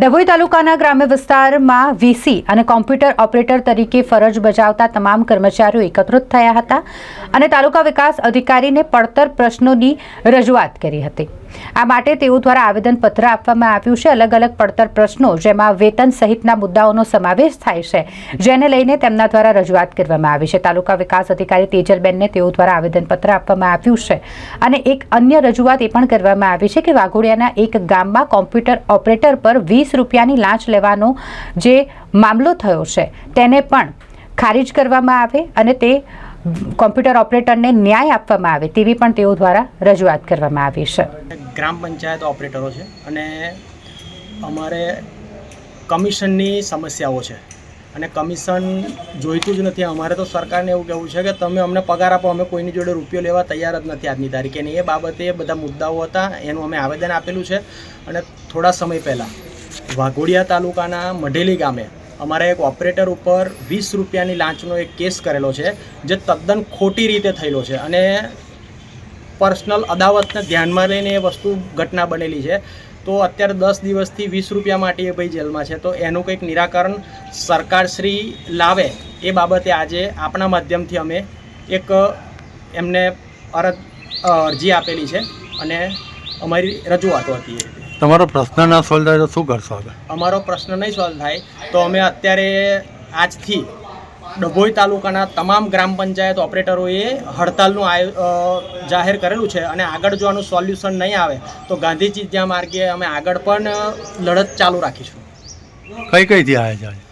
ડભોઈ તાલુકાના ગ્રામ્ય વિસ્તારમાં વીસી અને કોમ્પ્યુટર ઓપરેટર તરીકે ફરજ બજાવતા તમામ કર્મચારીઓ એકત્રિત થયા હતા અને તાલુકા વિકાસ અધિકારીને પડતર પ્રશ્નોની રજૂઆત કરી હતી. આ માટે તેઓ દ્વારા આવેદનપત્ર આપવામાં આવ્યું છે. અલગ અલગ પડતર પ્રશ્નો જેમાં વેતન સહિતના મુદ્દાઓનો સમાવેશ થાય છે, જેને લઈને તેમના દ્વારા રજૂઆત કરવામાં આવી છે. તાલુકા વિકાસ અધિકારી તેજલબેનને તેઓ દ્વારા આવેદનપત્ર આપવામાં આવ્યું છે અને એક અન્ય રજૂઆત એ પણ કરવામાં આવી છે કે વાઘોડિયાના એક ગામમાં કોમ્પ્યુટર ઓપરેટર પર વીસ રૂપિયાની લાંચ લેવાનો જે મામલો થયો છે, તેને પણ ખારીજ કરવામાં આવે અને તે કોમ્પ્યુટર ઓપરેટરને ન્યાય આપવામાં આવે તેવી પણ તેઓ દ્વારા રજૂઆત કરવામાં આવી છે. ગ્રામ પંચાયત ઓપરેટરો છે અને અમારે કમિશનની સમસ્યાઓ છે અને કમિશન જોઈતું જ નથી. અમારે તો સરકારને એવું કહેવું છે કે તમે અમને પગાર આપો, અમે કોઈની જોડે રૂપિયો લેવા તૈયાર જ નથી આજની તારીખે. એ બાબતે બધા મુદ્દાઓ હતા, એનું અમે આવેદન આપેલું છે. અને થોડા સમય પહેલાં વાઘોડિયા તાલુકાના મઢેલી ગામે અમારા એક ઓપરેટર ઉપર વીસ રૂપિયાની લાંચનો એક કેસ કરેલો છે, જે તદ્દન ખોટી રીતે થયેલો છે અને પર્સનલ અદાવતને ધ્યાનમાં લઈને એ વસ્તુ ઘટના બનેલી છે. તો અત્યારે દસ દિવસથી વીસ રૂપિયા માટે એ ભાઈ જેલમાં છે. તો એનું કંઈક નિરાકરણ સરકારશ્રી લાવે એ બાબતે આજે આપણા માધ્યમથી અમે એક એમને અરજ અરજી આપેલી છે અને અમારી રજૂઆતો હતી એ રીતે. તમારો પ્રશ્ન ના સોલ્વ થાય તો શું કરશો આગળ? અમારો પ્રશ્ન નહીં સોલ્વ થાય તો અમે અત્યારે આજથી ડભોઈ તાલુકાના તમામ ગ્રામ પંચાયત ઓપરેટરોએ હડતાલનું આયો જાહેર કરેલું છે અને આગળ જો આનું સોલ્યુશન નહીં આવે તો ગાંધીજી જ્યાં માર્ગે અમે આગળ પણ લડત ચાલુ રાખીશું. કઈ કઈથી આવ્યા છે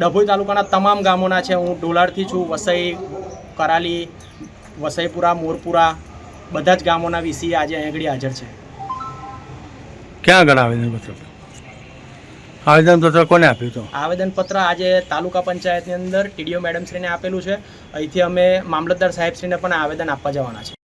ડભોઈ તાલુકાના તમામ ગામોના છે. હું ડોલારથી છું વસઈ કરાલી વસઈપુરા મોરપુરા બધા જ ગામોના વીસી આજે આગળ હાજર છે. ક્યાં આગળ આવેદનપત્ર આવેદનપત્ર કોને આપ્યું હતું? આવેદનપત્ર આજે તાલુકા પંચાયતની અંદર ટીડીઓ મેડમશ્રીને આપેલું છે. અહીંથી અમે મામલતદાર સાહેબશ્રીને પણ આવેદન આપવા જવાના છે.